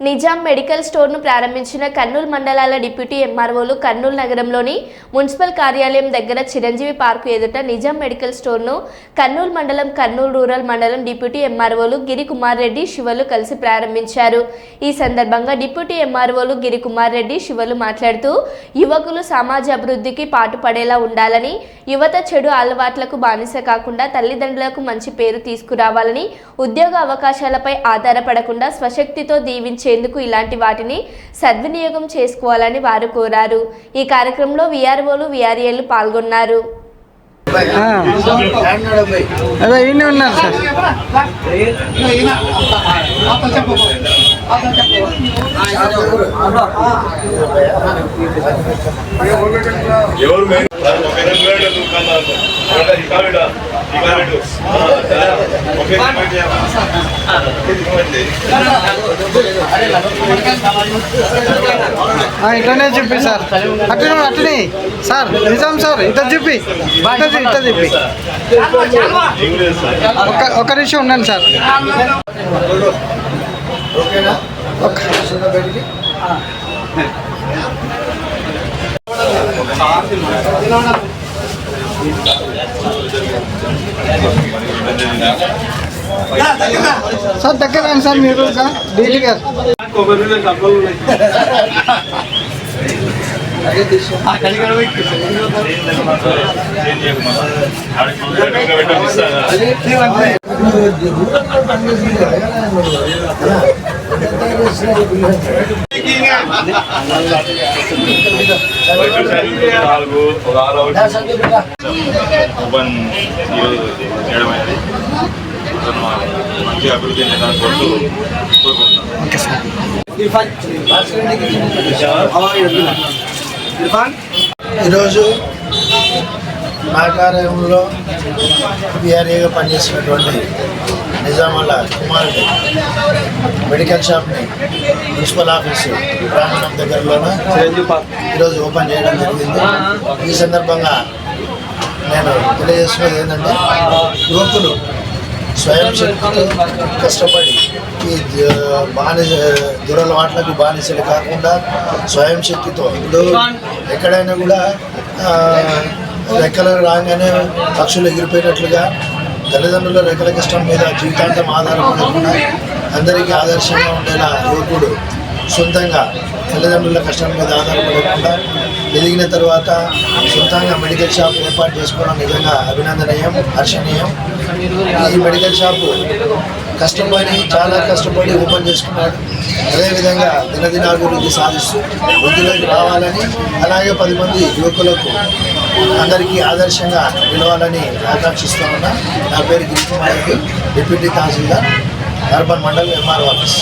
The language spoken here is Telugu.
నిజాం మెడికల్ స్టోర్ను ప్రారంభించిన కర్నూలు మండలాల డిప్యూటీ ఎంఆర్ఓలు కర్నూలు నగరంలోని మున్సిపల్ కార్యాలయం దగ్గర చిరంజీవి పార్కు ఎదుట నిజాం మెడికల్ స్టోర్ను కర్నూలు మండలం కర్నూలు రూరల్ మండలం డిప్యూటీ ఎంఆర్ఓలు గిరి కుమార్ రెడ్డి శివలు కలిసి ప్రారంభించారు. ఈ సందర్భంగా డిప్యూటీ ఎంఆర్ఓలు గిరికుమార్ రెడ్డి శివలు మాట్లాడుతూ యువకులు సమాజ అభివృద్ధికి పాటుపడేలా ఉండాలని యువత చెడు అలవాట్లకు బానిస కాకుండా తల్లిదండ్రులకు మంచి పేరు తీసుకురావాలని ఉద్యోగ అవకాశాలపై ఆధారపడకుండా స్వశక్తితో దీవించేందుకు ఇలాంటి వాటిని సద్వినియోగం చేసుకోవాలని వారు కోరారు. ఈ కార్యక్రమంలో విఆర్ఓలు విఆర్ఏలు పాల్గొన్నారు. అదే ఈయనే ఉన్నారు సార్. ఎవరు ఇట్లనే చెప్పి సార్. అట్లనే అట్లనే. సార్ నిజాం సార్ ఇట్లా చెప్పి ఇట్లా ఇట్లా చెప్పి ఒక్క ఒక్క నిమిషం ఉండండి సార్. ఒక్క సార్ దగ్గర రండి సార్ మీరు డైలీ గారు చేంజ్ చేయకుండా ఆడికి పెట్టిస్తాను నాలుగు ఒక ఆరు ఓపెన్ ఈరోజు చేయడం అనేది అతను మంచి అభివృద్ధి చెందడానికి కోరుతూ కోరుకుంటున్నాను ఈరోజు మా కార్యంలో బీఆర్ఏగా పనిచేసినటువంటి నిజామాల కుమార్ మెడికల్ షాప్ని మున్సిపల్ ఆఫీసు ప్రాంగణం దగ్గరలోన? ఈరోజు ఓపెన్ చేయడం జరిగింది. ఈ సందర్భంగా నేను తెలియజేస్తున్నది ఏంటంటే యువకులు స్వయం శక్తితో కష్టపడి ఈ బానిస దురలవాట్లకు బానిసలు కాకుండా స్వయం శక్తితో ఇప్పుడు ఎక్కడైనా కూడా రెక్కలు రాగానే పక్షులు ఎగిరిపోయినట్లుగా తల్లిదండ్రుల రెక్కల కష్టం మీద జీవితాంతం ఆధారపడకుండా అందరికీ ఆదర్శంగా ఉండేలా యువకుడు సొంతంగా తల్లిదండ్రుల కష్టం మీద ఆధారపడకుండా ఎదిగిన తర్వాత సొంతంగా మెడికల్ షాప్ ఏర్పాటు చేసుకోవడం నిజంగా అభినందనీయం హర్షణీయం. ఈ మెడికల్ షాపు కష్టపడి చాలా కష్టపడి ఓపెన్ చేసుకున్నాడు. అదేవిధంగా దినదినాభివృద్ధి సాధిస్తూ వృద్ధిలోకి రావాలని అలాగే పది మంది యువకులకు అందరికీ ఆదర్శంగా నిలవాలని ఆకాంక్షిస్తూ ఉన్నా. నా పేరు Girikumar Reddy deputy Tahsildar. Urban mandal MR office.